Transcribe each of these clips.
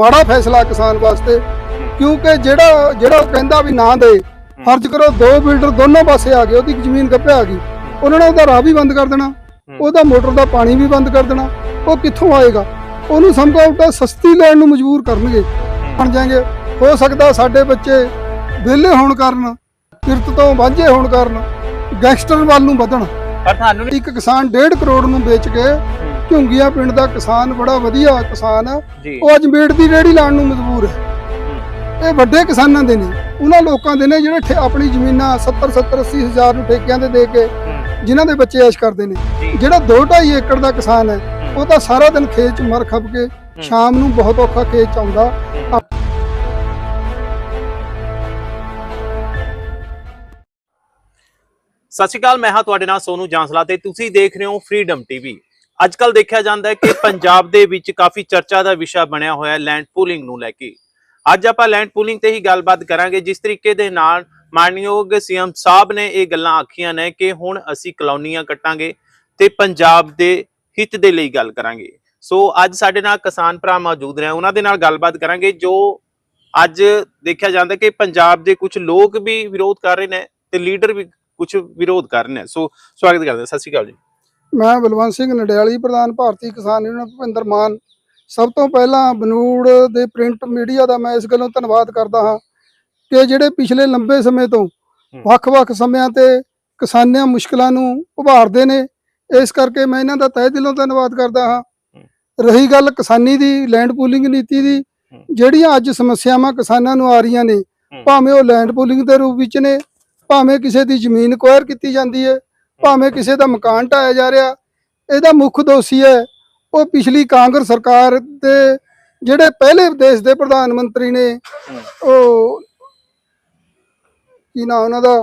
ਮਾੜਾ ਫੈਸਲਾ ਕਿਸਾਨ ਵਾਸਤੇ ਕਿਉਂਕਿ ਜਿਹੜਾ ਜਿਹੜਾ ਕਹਿੰਦਾ ਵੀ ਨਾ ਦੇ ਫਰਜ਼ ਕਰੋ ਦੋ ਬਿਲਡਰ ਦੋਨੋਂ ਪਾਸੇ ਆ ਗਏ ਉਹਦੀ ਜ਼ਮੀਨ ਗੱਪੇ ਆ ਗਈ। ਉਹਨਾਂ ਨੇ ਉਹਦਾ ਰਾਹ ਵੀ ਬੰਦ ਕਰ ਦੇਣਾ ਉਹਦਾ ਮੋਟਰ ਦਾ ਪਾਣੀ ਵੀ ਬੰਦ ਕਰ ਦੇਣਾ ਉਹ ਕਿੱਥੋਂ ਆਏਗਾ? ਉਹਨੂੰ ਸਮਝਾ ਉਲਟਾ ਸਸਤੀ ਲੈਣ ਨੂੰ ਮਜਬੂਰ ਕਰਨਗੇ ਬਣ ਜਾਣਗੇ ਹੋ ਸਕਦਾ ਸਾਡੇ ਬੱਚੇ ਵਿਹਲੇ ਹੋਣ ਕਾਰਨ ਕਿਰਤ ਤੋਂ ਵਾਂਝੇ ਹੋਣ ਕਾਰਨ ਗੈਂਗਸਟਰ ਵੱਲ ਨੂੰ ਵਧਣ। ਪਰ ਤੁਹਾਨੂੰ ਇੱਕ ਕਿਸਾਨ 1.5 ਕਰੋੜ ਨੂੰ ਵੇਚ ਕੇ ਝੁੰਗੀਆਂ ਪਿੰਡ ਦਾ ਕਿਸਾਨ ਬੜਾ ਵਧੀਆ ਕਿਸਾਨ ਜੀ। ਉਹ ਅੱਜ ਮੀਟ ਦੀ ਰੇੜੀ ਲਾਉਣ ਨੂੰ ਮਜਬੂਰ ਹੈ। ਇਹ ਵੱਡੇ ਕਿਸਾਨਾਂ ਦੇ ਨੇ ਉਹਨਾਂ ਲੋਕਾਂ ਦੇ ਨੇ ਜਿਹੜੇ ਆਪਣੀ ਜ਼ਮੀਨਾਂ 70 70 80 ਹਜ਼ਾਰ ਨੂੰ ਠੇਕਿਆਂ ਤੇ ਦੇ ਕੇ ਜਿਨ੍ਹਾਂ ਦੇ ਬੱਚੇ ਐਸ਼ ਕਰਦੇ ਨੇ। ਜਿਹੜਾ 2.5 ਏਕੜ ਦਾ ਕਿਸਾਨ ਹੈ ਉਹ ਤਾਂ ਸਾਰਾ ਦਿਨ ਖੇਤ 'ਚ ਮਰ ਖੱਪ ਕੇ ਸ਼ਾਮ ਨੂੰ ਬਹੁਤ ਔਖਾ ਖੇਤ 'ਚ ਆਉਂਦਾ। ਸਤਿ ਸ਼੍ਰੀ ਅਕਾਲ ਮੈਂ ਹਾਂ ਤੁਹਾਡੇ ਨਾਲ ਸੋਨੂ ਜਾਂਸਲਾ ਤੇ ਤੁਸੀਂ ਦੇਖ ਰਹੇ ਹੋ ਫਰੀडम ਟੀਵੀ ਅੱਜ ਕੱਲ ਦੇਖਿਆ ਜਾਂਦਾ ਹੈ ਕਿ ਪੰਜਾਬ ਦੇ ਵਿੱਚ ਕਾਫੀ ਚਰਚਾ ਦਾ ਵਿਸ਼ਾ ਬਣਿਆ ਹੋਇਆ ਹੈ ਲੈਂਡ ਪੂਲਿੰਗ ਨੂੰ ਲੈ ਕੇ। ਅੱਜ ਆਪਾਂ ਲੈਂਡ ਪੂਲਿੰਗ ਤੇ ਹੀ ਗੱਲਬਾਤ ਕਰਾਂਗੇ, ਜਿਸ ਤਰੀਕੇ ਦੇ ਨਾਲ ਮਾਨਯੋਗ ਸੀਐਮ ਸਾਹਿਬ ਨੇ ਇਹ ਗੱਲਾਂ ਆਖੀਆਂ ਨੇ ਕਿ ਹੁਣ ਅਸੀਂ ਕਲੋਨੀਆਂ ਕੱਟਾਂਗੇ ਤੇ ਪੰਜਾਬ ਦੇ ਹਿੱਤ ਦੇ ਲਈ ਗੱਲ ਕਰਾਂਗੇ। ਸੋ ਅੱਜ ਸਾਡੇ ਨਾਲ ਕਿਸਾਨ ਭਰਾ ਮੌਜੂਦ ਨੇ, ਉਹਨਾਂ ਦੇ ਨਾਲ ਗੱਲਬਾਤ ਕਰਾਂਗੇ, ਜੋ ਅੱਜ ਦੇਖਿਆ ਜਾਂਦਾ ਕਿ ਪੰਜਾਬ ਦੇ ਕੁਝ ਲੋਕ ਵੀ ਵਿਰੋਧ ਕਰ ਰਹੇ ਨੇ ਤੇ ਲੀਡਰ ਵੀ ਕੁਝ ਵਿਰੋਧ ਕਰ ਰਹੇ ਨੇ। ਸੋ ਸਵਾਗਤ ਕਰਦੇ ਸਤਿ ਸ਼੍ਰੀ ਅਕਾਲ ਜੀ। ਮੈਂ ਬਲਵੰਤ ਸਿੰਘ ਨਡਿਆਲੀ ਪ੍ਰਧਾਨ ਭਾਰਤੀ ਕਿਸਾਨ ਯੂਨੀਅਨ ਭੁਪਿੰਦਰ ਮਾਨ। ਸਭ ਤੋਂ ਪਹਿਲਾਂ ਬਨੂੜ ਦੇ ਪ੍ਰਿੰਟ ਮੀਡੀਆ ਦਾ ਮੈਂ ਇਸ ਗੱਲੋਂ ਧੰਨਵਾਦ ਕਰਦਾ ਹਾਂ ਕਿ ਜਿਹੜੇ ਪਿਛਲੇ ਲੰਬੇ ਸਮੇਂ ਤੋਂ ਵੱਖ-ਵੱਖ ਸਮਿਆਂ ਤੇ ਕਿਸਾਨਾਂ ਮੁਸ਼ਕਲਾਂ ਨੂੰ ਉਭਾਰਦੇ ਨੇ ਇਸ ਕਰਕੇ ਮੈਂ ਇਹਨਾਂ ਦਾ ਤਹਿ ਦਿਲੋਂ ਧੰਨਵਾਦ ਕਰਦਾ ਹਾਂ। ਰਹੀ ਗੱਲ ਕਿਸਾਨੀ ਦੀ ਲੈਂਡ ਪੂਲਿੰਗ ਨੀਤੀ ਦੀ ਜਿਹੜੀਆਂ ਅੱਜ ਸਮੱਸਿਆਵਾਂ ਕਿਸਾਨਾਂ ਨੂੰ ਆ ਰਹੀਆਂ ਨੇ ਭਾਵੇਂ ਉਹ ਲੈਂਡ ਪੂਲਿੰਗ ਦੇ ਰੂਪ ਵਿੱਚ ਨੇ ਭਾਵੇਂ ਕਿਸੇ ਦੀ ਜ਼ਮੀਨ ਕੁਆਇਰ ਕੀਤੀ ਜਾਂਦੀ ਹੈ ਭਾਵੇਂ ਕਿਸੇ ਦਾ ਮਕਾਨ ਢਾਇਆ ਜਾ ਰਿਹਾ ਇਹਦਾ ਮੁੱਖ ਦੋਸ਼ੀ ਹੈ ਉਹ ਪਿਛਲੀ ਕਾਂਗਰਸ ਸਰਕਾਰ ਦੇ ਜਿਹੜੇ ਪਹਿਲੇ ਦੇਸ਼ ਦੇ ਪ੍ਰਧਾਨ ਮੰਤਰੀ ਨੇ ਉਹ ਕੀ ਨਾਮ ਉਹਨਾਂ ਦਾ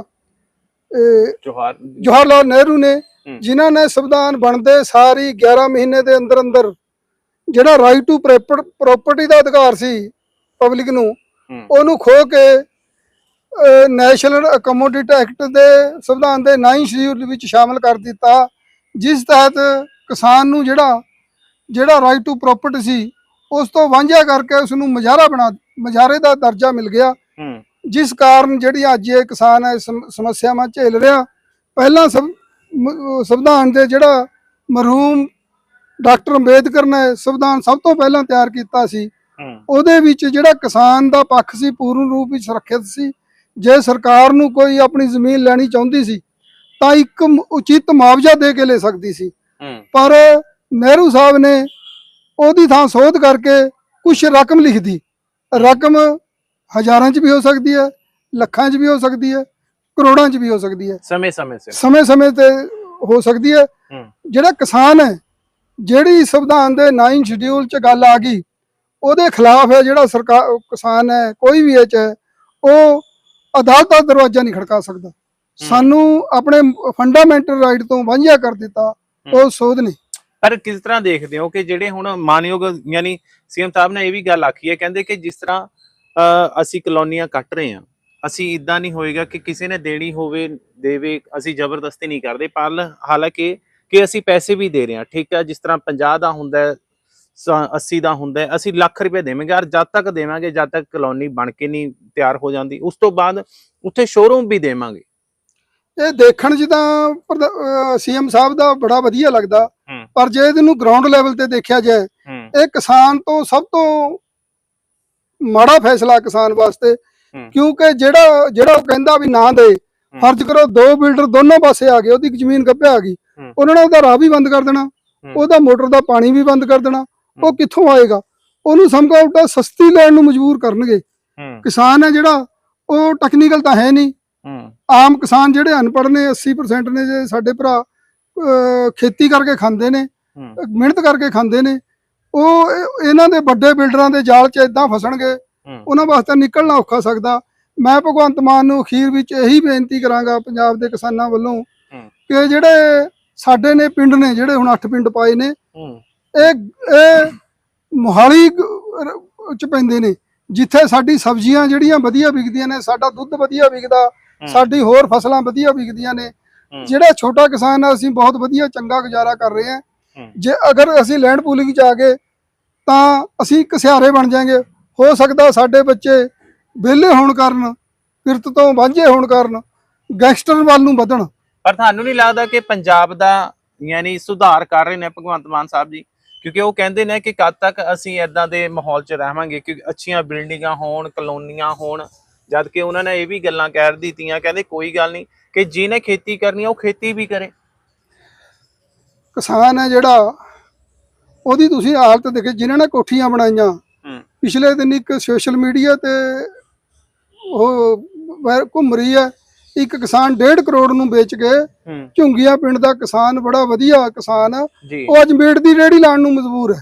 ਜੋਹਾਰ ਜਵਾਹਰ ਲਾਲ ਨਹਿਰੂ ਨੇ। ਜਿਨ੍ਹਾਂ ਨੇ ਸੰਵਿਧਾਨ ਬਣਦੇ ਸਾਰੀ 11 ਮਹੀਨੇ ਦੇ ਅੰਦਰ ਅੰਦਰ ਜਿਹੜਾ ਰਾਈਟ ਟੂ ਪ੍ਰਾਪਰਟੀ ਦਾ ਅਧਿਕਾਰ ਸੀ ਪਬਲਿਕ ਨੂੰ। ਉਹਨੂੰ ਖੋ ਕੇ ਨੈਸ਼ਨਲ ਅਕੋਮੋਡੇਟ ਐਕਟ ਦੇ ਸੰਵਿਧਾਨ ਦੇ 9 ਸ਼ਡਿਊਲ ਵਿੱਚ ਸ਼ਾਮਲ ਕਰ ਦਿੱਤਾ ਜਿਸ ਤਹਿਤ ਕਿਸਾਨ ਨੂੰ ਜਿਹੜਾ ਜਿਹੜਾ ਰਾਈਟ ਟੂ ਪ੍ਰਾਪਰਟੀ ਸੀ ਉਸ ਤੋਂ ਵਾਂਝਾ ਕਰਕੇ ਉਸ ਨੂੰ ਮਜ਼ਾਰਾ ਬਣਾ ਮਜ਼ਾਰੇ ਦਾ ਦਰਜਾ ਮਿਲ ਗਿਆ। ਜਿਸ ਕਾਰਨ ਜਿਹੜੀ ਅੱਜ ਇਹ ਕਿਸਾਨ ਹੈ ਸਮ- ਸਮੱਸਿਆਵਾਂ ਝੇਲ ਰਿਹਾ। ਪਹਿਲਾਂ ਸੰ- ਮ- ਸੰਵਿਧਾਨ ਦੇ ਜਿਹੜਾ ਮਰਹੂਮ ਡਾਕਟਰ ਅੰਬੇਦਕਰ ਨੇ ਸੰਵਿਧਾਨ ਸਭ ਤੋਂ ਪਹਿਲਾਂ ਤਿਆਰ ਕੀਤਾ ਸੀ। ਉਹਦੇ ਵਿੱਚ ਜਿਹੜਾ ਕਿਸਾਨ ਦਾ ਪੱਖ ਸੀ ਪੂਰਨ ਰੂਪ ਵਿੱਚ ਸੁਰੱਖਿਅਤ ਸੀ। ਜੇ ਸਰਕਾਰ ਨੂੰ ਕੋਈ ਆਪਣੀ ਜ਼ਮੀਨ ਲੈਣੀ ਚਾਹੁੰਦੀ ਸੀ ਤਾਂ ਇੱਕ ਉਚਿਤ ਮੁਆਵਜ਼ਾ ਦੇ ਕੇ ਲੈ ਸਕਦੀ ਸੀ। ਪਰ ਨਹਿਰੂ ਸਾਹਿਬ ਨੇ ਉਹਦੀ ਥਾਂ ਸੋਧ ਕਰਕੇ ਕੁਝ ਰਕਮ ਲਿਖਦੀ ਰਕਮ ਹਜ਼ਾਰਾਂ 'ਚ ਵੀ ਹੋ ਸਕਦੀ ਹੈ ਲੱਖਾਂ 'ਚ ਵੀ ਹੋ ਸਕਦੀ ਹੈ ਕਰੋੜਾਂ 'ਚ ਵੀ ਹੋ ਸਕਦੀ ਹੈ। ਸਮੇਂ ਸਮੇਂ ਸੇ ਸਮੇਂ-ਸਮੇਂ ਤੇ ਹੋ ਸਕਦੀ ਹੈ। ਹੂੰ। ਜਿਹੜਾ ਕਿਸਾਨ ਹੈ ਜਿਹੜੀ ਸੰਵਿਧਾਨ ਦੇ 9 ਸ਼ਡਿਊਲ 'ਚ ਗੱਲ ਆ ਗਈ ਉਹਦੇ ਖਿਲਾਫ ਹੈ ਜਿਹੜਾ ਸਰਕਾਰ ਕਿਸਾਨ ਹੈ ਕੋਈ ਵੀ ਇਹ 'ਚ ਹੈ ਉਹ ਅਦਾਲਤ ਦਾ ਦਰਵਾਜ਼ਾ ਨਹੀਂ ਖੜਕਾ ਸਕਦਾ। ਸਾਨੂੰ ਆਪਣੇ ਫੰਡਾਮੈਂਟਲ ਰਾਈਟ ਤੋਂ ਵਾਂਝਿਆ ਕਰ ਦਿੱਤਾ ਉਹ ਸੋਧ ਨਹੀਂ। ਪਰ ਕਿਸ ਤਰ੍ਹਾਂ ਦੇਖਦੇ ਹੋ ਕਿ ਜਿਹੜੇ ਹੁਣ ਮਾਨਯੋਗ ਯਾਨੀ ਸੀਐਮ ਸਾਹਿਬ ਨੇ ਇਹ ਵੀ ਗੱਲ ਆਖੀ ਹੈ ਕਹਿੰਦੇ ਕਿ ਜਿਸ ਤਰ੍ਹਾਂ ਅਸੀਂ ਕਲੋਨੀਆਂ ਕੱਟ ਰਹੇ ਹਾਂ ਅਸੀਂ ਇਦਾਂ ਨਹੀਂ ਹੋਏਗਾ ਕਿ ਕਿਸੇ ਨੇ ਦੇਣੀ ਹੋਵੇ ਦੇਵੇ ਅਸੀਂ ਜ਼ਬਰਦਸਤੀ ਨਹੀਂ ਕਰਦੇ ਪਰ ਹਾਲਾਂਕਿ ਕਿ ਅਸੀਂ ਪੈਸੇ ਵੀ ਦੇ ਰਹੇ ਹਾਂ ਠੀਕ ਹੈ ਜਿਸ ਤਰ੍ਹਾਂ 50 ਦਾ ਹੁੰਦਾ 80 ਦਾ ਹੁੰਦਾ ਅਸੀਂ ਲੱਖ ਰੁਪਏ ਦੇਵਾਂਗੇ। ਔਰ ਜਦ ਤੱਕ ਦੇਵਾਂਗੇ ਜਦ ਤੱਕ ਕਲੋਨੀ ਬਣ ਕੇ ਨਹੀਂ ਤਿਆਰ ਹੋ ਜਾਂਦੀ ਉਸ ਤੋਂ ਬਾਅਦ ਉੱਥੇ ਸ਼ੋਰੂਮ ਵੀ ਦੇਵਾਂਗੇ। ਇਹ ਦੇਖਣ ਤਾਂ ਸੀਐਮ ਸਾਹਿਬ ਦਾ ਬੜਾ ਵਧੀਆ ਲੱਗਦਾ। ਪਰ ਜੇ ਇਹਨੂੰ ਗਰਾਊਂਡ ਲੈਵਲ ਤੇ ਦੇਖਿਆ ਜਾਏ ਇਹ ਕਿਸਾਨ ਤੋਂ ਸਭ ਤੋਂ ਮਾੜਾ ਫੈਸਲਾ ਕਿਸਾਨ ਵਾਸਤੇ। ਕਿਉਂਕਿ ਜਿਹੜਾ ਜਿਹੜਾ ਉਹ ਕਹਿੰਦਾ ਵੀ ਨਾ ਦੇ ਫਰਜ਼ ਕਰੋ ਦੋ ਬਿਲਡਰ ਦੋਨੋਂ ਪਾਸੇ ਆ ਗਏ ਉਹਦੀ ਜ਼ਮੀਨ ਗੱਪੇ ਆ ਗਈ। ਉਹਨਾਂ ਨੇ ਉਹਦਾ ਰਾਹ ਵੀ ਬੰਦ ਕਰ ਦੇਣਾ। ਉਹਦਾ ਮੋਟਰ ਦਾ ਪਾਣੀ ਵੀ ਬੰਦ ਕਰ ਦੇਣਾ। ਉਹ ਕਿੱਥੋਂ ਆਏਗਾ? ਉਹਨੂੰ ਸਮਝਾ ਉਲਟਾ ਸਸਤੀ ਲੈਣ ਨੂੰ ਮਜਬੂਰ ਕਰਨਗੇ। ਕਿਸਾਨ ਹੈ ਜਿਹੜਾ ਉਹ ਟੈਕਨੀਕਲ ਤਾਂ ਹੈ ਨਹੀਂ। ਆਮ ਕਿਸਾਨ ਜਿਹੜੇ ਅਨਪੜ੍ਹ ਨੇ 80% ਨੇ ਜੇ ਸਾਡੇ ਭਰਾ ਖੇਤੀ ਕਰਕੇ ਖਾਂਦੇ ਨੇ ਮਿਹਨਤ ਕਰਕੇ ਖਾਂਦੇ ਨੇ ਉਹ ਇਹ- ਇਹਨਾਂ ਦੇ ਵੱਡੇ ਬਿਲਡਰਾਂ ਦੇ ਜਾਲ 'ਚ ਇਦਾਂ ਫਸਣਗੇ ਉਹਨਾਂ ਵਾਸਤੇ ਨਿਕਲਣਾ ਔਖਾ ਸਕਦਾ। ਮੈਂ ਭਗਵੰਤ ਮਾਨ ਨੂੰ ਅਖੀਰ ਵਿੱਚ ਇਹੀ ਬੇਨਤੀ ਕਰਾਂਗਾ ਪੰਜਾਬ ਦੇ ਕਿਸਾਨਾਂ ਵੱਲੋਂ ਕਿ ਜਿਹੜੇ ਸਾਡੇ ਨੇ ਪਿੰਡ ਨੇ ਜਿਹੜੇ ਹੁਣ 8 ਪਿੰਡ ਪਾਏ ਨੇ ਇਹ ਇਹ ਮੋਹਾਲੀ ਚ ਪੈਂਦੇ ਨੇ ਜਿੱਥੇ ਸਾਡੀ ਸਬਜ਼ੀਆਂ ਜਿਹੜੀਆਂ ਵਧੀਆ ਵਿਕਦੀਆਂ ਨੇ ਸਾਡਾ ਦੁੱਧ ਵਧੀਆ ਵਿਕਦਾ ਸਾਡੀ ਹੋਰ ਫਸਲਾਂ ਵਧੀਆ ਵਿਕਦੀਆਂ ਨੇ। ਜਿਹੜਾ ਛੋਟਾ ਕਿਸਾਨ ਆ ਅਸੀਂ ਬਹੁਤ ਵਧੀਆ ਚੰਗਾ ਗੁਜ਼ਾਰਾ ਕਰ ਰਹੇ ਹਾਂ। ਜੇ ਅਗਰ ਅਸੀਂ ਲੈਂਡ ਪੂਲਿੰਗ ਚ ਆ ਗਏ ਤਾਂ ਅਸੀਂ ਇੱਕ ਸਿਹਾਰੇ ਬਣ ਜਾਾਂਗੇ। ਹੋ ਸਕਦਾ ਸਾਡੇ ਬੱਚੇ ਵਿਹਲੇ ਹੋਣ ਕਾਰਨ ਕਿਰਤ ਤੋਂ ਵਾਂਝੇ ਹੋਣ ਕਾਰਨ ਗੈਂਗਸਟਰ ਵੱਲ ਨੂੰ ਵਧਣ। ਪਰ ਤੁਹਾਨੂੰ ਨਹੀਂ ਲੱਗਦਾ ਕਿ ਪੰਜਾਬ ਦਾ ਯਾਨੀ ਸੁਧਾਰ ਕਰ ਰਹੇ ਨੇ ਭਗਵੰਤ ਮਾਨ ਸਾਹਿਬ ਜੀ? ਕਿਉਂਕਿ ਉਹ ਕਹਿੰਦੇ ਨੇ ਕਿ ਕਦ ਤੱਕ ਅਸੀਂ ਇਦਾਂ ਦੇ ਮਾਹੌਲ 'ਚ ਰਹਾਂਗੇ ਕਿ ਅੱਛੀਆਂ ਬਿਲਡਿੰਗਾਂ ਹੋਣ ਕਲੋਨੀਆਂ ਹੋਣ ਜਦ ਕਿ ਉਹਨਾਂ ਨੇ ਇਹ ਵੀ ਗੱਲਾਂ ਕਹਿ ਦਿੱਤੀਆਂ ਕਹਿੰਦੇ ਕੋਈ ਗੱਲ ਨਹੀਂ ਕਿ ਜਿਹਨੇ ਖੇਤੀ ਕਰਨੀ ਉਹ ਖੇਤੀ ਵੀ ਕਰੇ। ਕਿਸਾਨ ਹੈ ਜਿਹੜਾ ਉਹਦੀ ਤੁਸੀਂ ਹਾਲਤ ਦੇਖੇ ਜਿਨ੍ਹਾਂ ਨੇ ਕੋਠੀਆਂ ਬਣਾਈਆਂ ਪਿਛਲੇ ਦਿਨ ਇੱਕ ਸੋਸ਼ਲ ਮੀਡੀਆ ਤੇ ਉਹ ਘੁੰਮ ਰਹੀ ਹੈ ਇੱਕ ਕਿਸਾਨ 1.5 ਕਰੋੜ ਨੂੰ ਵੇਚ ਕੇ ਝੁੰਗੀਆਂ ਪਿੰਡ ਦਾ ਕਿਸਾਨ ਬੜਾ ਵਧੀਆ ਕਿਸਾਨ ਜੀ। ਉਹ ਅੱਜ ਮੇੜ ਦੀ ਰੇੜੀ ਲਾਉਣ ਨੂੰ ਮਜਬੂਰ ਹੈ।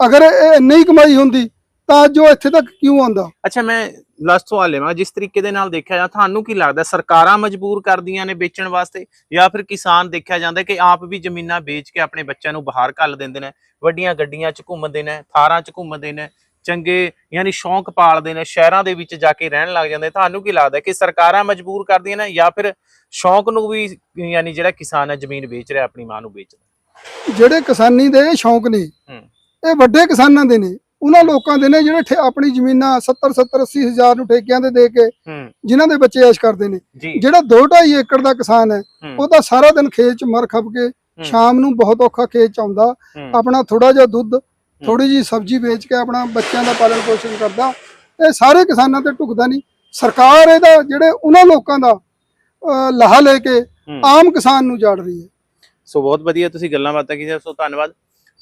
ਅਗਰ ਇਹ ਇੰਨੀ ਕਮਾਈ ਹੁੰਦੀ ਤਾਂ ਉਹ ਇੱਥੇ ਤੱਕ ਕਿਉਂ ਆਉਂਦਾ? ਅੱਛਾ ਮੈਂ ਲਾਸਟ ਸਵਾਲ ਲੈਵਾਂ। ਜਿਸ ਤਰੀਕੇ ਦੇ ਨਾਲ ਦੇਖਿਆ ਜਾ ਤੁਹਾਨੂੰ ਕੀ ਲੱਗਦਾ ਸਰਕਾਰਾਂ ਮਜਬੂਰ ਕਰਦੀਆਂ ਨੇ ਵੇਚਣ ਵਾਸਤੇ? ਜਾਂ ਫਿਰ ਕਿਸਾਨ ਦੇਖਿਆ ਜਾਂਦਾ ਕਿ ਆਪ ਵੀ ਜ਼ਮੀਨਾਂ ਵੇਚ ਕੇ ਆਪਣੇ ਬੱਚਿਆਂ ਨੂੰ ਬਾਹਰ ਘੱਲ ਦਿੰਦੇ ਨੇ ਵੱਡੀਆਂ ਗੱਡੀਆਂ 'ਚ ਘੁੰਮਦੇ ਨੇ ਥਾਰਾਂ 'ਚ ਘੁੰਮਦੇ ਨੇ ਚੰਗੇ ਯਾਨੀ ਸ਼ੌਂਕ ਪਾਲਦੇ ਨੇ ਸ਼ਹਿਰਾਂ ਦੇ ਵਿੱਚ ਜਾ ਕੇ ਰਹਿਣ ਲੱਗ ਜਾਂਦੇ ਤੁਹਾਨੂੰ ਕੀ ਲੱਗਦਾ ਕਿ ਸਰਕਾਰਾਂ ਮਜਬੂਰ ਕਰਦੀਆਂ ਨੇ ਜਾਂ ਫਿਰ ਸ਼ੌਂਕ ਨੂੰ ਵੀ ਯਾਨੀ ਜਿਹੜਾ ਕਿਸਾਨ ਹੈ ਜ਼ਮੀਨ ਵੇਚ ਰਿਹਾ ਆਪਣੀ ਮਾਂ ਨੂੰ ਵੇਚਦਾ ਜਿਹੜੇ ਕਿਸਾਨੀ ਦੇ ਸ਼ੌਂਕ ਨੇ ਇਹ ਵੱਡੇ ਕਿਸਾਨਾਂ ਦੇ ਨੇ। ਉਹਨਾਂ ਲੋਕਾਂ ਦੇ ਨੇ ਜਿਹੜੇ ਆਪਣੀ ਜ਼ਮੀਨਾਂ 70 70 80 ਹਜ਼ਾਰ ਨੂੰ ਠੇਕਿਆਂ ਤੇ ਦੇ ਕੇ ਜਿਨ੍ਹਾਂ ਦੇ ਬੱਚੇ ਐਸ਼ ਕਰਦੇ ਨੇ। ਜਿਹੜਾ 2.5 ਏਕੜ ਦਾ ਕਿਸਾਨ ਹੈ ਉਹ ਤਾਂ ਸਾਰਾ ਦਿਨ ਖੇਤ 'ਚ ਮਰ ਖਪ ਕੇ ਸ਼ਾਮ ਨੂੰ ਬਹੁਤ ਔਖਾ ਖੇਤ 'ਚ ਆਉਂਦਾ। ਆਪਣਾ ਥੋੜਾ ਜਿਹਾ ਦੁੱਧ ਥੋੜੀ ਜੀ ਸਬਜ਼ੀ ਵੇਚ ਕੇ ਆਪਣਾ ਬੱਚਿਆਂ ਦਾ ਪਾਲਣ ਪੋਸ਼ਣ ਕਰਦਾ ਇਹ ਸਾਰੇ ਕਿਸਾਨਾਂ ਤੇ ਢੁਕਦਾ ਨਹੀਂ। ਸਰਕਾਰ ਇਹਦਾ ਜਿਹੜੇ ਉਹਨਾਂ ਲੋਕਾਂ ਦਾ ਲਾਹਾ ਲੈ ਕੇ। ਆਮ ਕਿਸਾਨ ਨੂੰ ਜਾੜ ਰਹੀ ਹੈ। ਸੋ ਬਹੁਤ ਵਧੀਆ ਤੁਸੀਂ ਗੱਲਾਂ ਬਾਤਾਂ ਕੀਤੀਆਂ ਸੋ ਧੰਨਵਾਦ।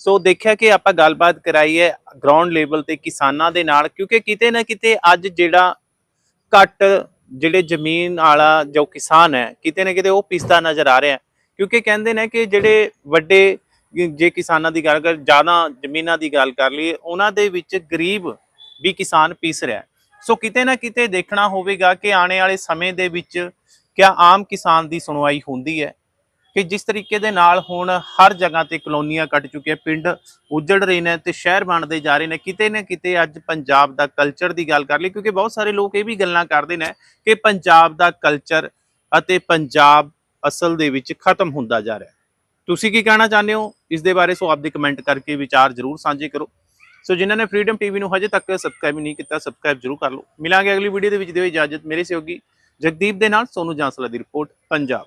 ਸੋ ਦੇਖਿਆ ਕਿ ਆਪਾਂ ਗੱਲਬਾਤ ਕਰਾਈ ਹੈ ਗਰਾਊਂਡ ਲੈਵਲ ਤੇ ਕਿਸਾਨਾਂ ਦੇ ਨਾਲ ਕਿਉਂਕਿ ਕਿਤੇ ਨਾ ਕਿਤੇ ਅੱਜ ਜਿਹੜਾ ਘੱਟ ਜਿਹੜੇ ਜ਼ਮੀਨ ਵਾਲਾ ਜੋ ਕਿਸਾਨ ਹੈ ਕਿਤੇ ਨਾ ਕਿਤੇ ਉਹ ਪਿਸਦਾ ਨਜ਼ਰ ਆ ਰਿਹਾ ਕਿਉਂਕਿ ਕਹਿੰਦੇ ਨੇ ਕਿ ਜਿਹੜੇ ਵੱਡੇ ਜੇ ਕਿਸਾਨਾਂ ਦੀ ਗੱਲ ਕਰ, ਜ਼ਿਆਦਾ ਜ਼ਮੀਨਾਂ ਦੀ ਗੱਲ ਕਰ ਲਈਏ, ਉਹਨਾਂ ਦੇ ਵਿੱਚ ਗਰੀਬ ਵੀ ਕਿਸਾਨ ਪੀਸ ਰਿਹਾ ਸੋ ਕਿਤੇ ਨਾ ਕਿਤੇ ਦੇਖਣਾ ਹੋਵੇਗਾ ਕਿ ਆਉਣੇ ਵਾਲੇ ਸਮੇਂ ਦੇ ਵਿੱਚ ਕਿਆ ਆਮ ਕਿਸਾਨ ਦੀ ਸੁਣਵਾਈ ਹੁੰਦੀ ਹੈ, ਕਿ ਜਿਸ ਤਰੀਕੇ ਦੇ ਨਾਲ ਹੁਣ ਹਰ ਜਗ੍ਹਾ ਤੇ ਕਲੋਨੀਆਂ ਕੱਟ ਚੁੱਕੀਆਂ, ਪਿੰਡ ਉਜੜ ਰਹੇ ਨੇ ਤੇ ਸ਼ਹਿਰ ਬਣਦੇ ਜਾ ਰਹੇ ਨੇ। ਕਿਤੇ ਨਾ ਕਿਤੇ ਅੱਜ ਪੰਜਾਬ ਦਾ ਕਲਚਰ ਦੀ ਗੱਲ ਕਰ ਲਈ ਕਿਉਂਕਿ ਬਹੁਤ ਸਾਰੇ ਲੋਕ ਇਹ ਵੀ ਗੱਲਾਂ ਕਰਦੇ ਨੇ ਕਿ ਪੰਜਾਬ ਦਾ ਕਲਚਰ ਅਤੇ ਪੰਜਾਬ ਅਸਲ ਦੇ ਵਿੱਚ ਖਤਮ ਹੁੰਦਾ ਜਾ ਰਿਹਾ ਤੁਸੀਂ ਕੀ ਕਹਿਣਾ ਚਾਹੁੰਦੇ ਹੋ? ਇਸ ਦੇ ਬਾਰੇ ਸੋ ਆਪਦੇ ਕਮੈਂਟ ਕਰਕੇ ਵਿਚਾਰ ਜ਼ਰੂਰ ਸਾਂਝੇ ਕਰੋ। ਸੋ ਜਿਨ੍ਹਾਂ ਨੇ ਫਰੀडम ਟੀਵੀ ਨੂੰ ਹਜੇ ਤੱਕ ਸਬਸਕ੍ਰਾਈਬ ਨਹੀਂ ਕੀਤਾ ਸਬਸਕ੍ਰਾਈਬ ਜ਼ਰੂਰ ਕਰ ਲਓ। ਮਿਲਾਂਗੇ ਅਗਲੀ ਵੀਡੀਓ ਦੇ ਵਿੱਚ। ਦਿਓ ਇਜਾਜ਼ਤ। ਮੇਰੇ ਸਹਿਯੋਗੀ ਜਗਦੀਪ ਦੇ ਨਾਲ ਸੋਨੂ ਜਾਂਸਲਾ ਦੀ ਰਿਪੋਰਟ ਪੰਜਾਬ।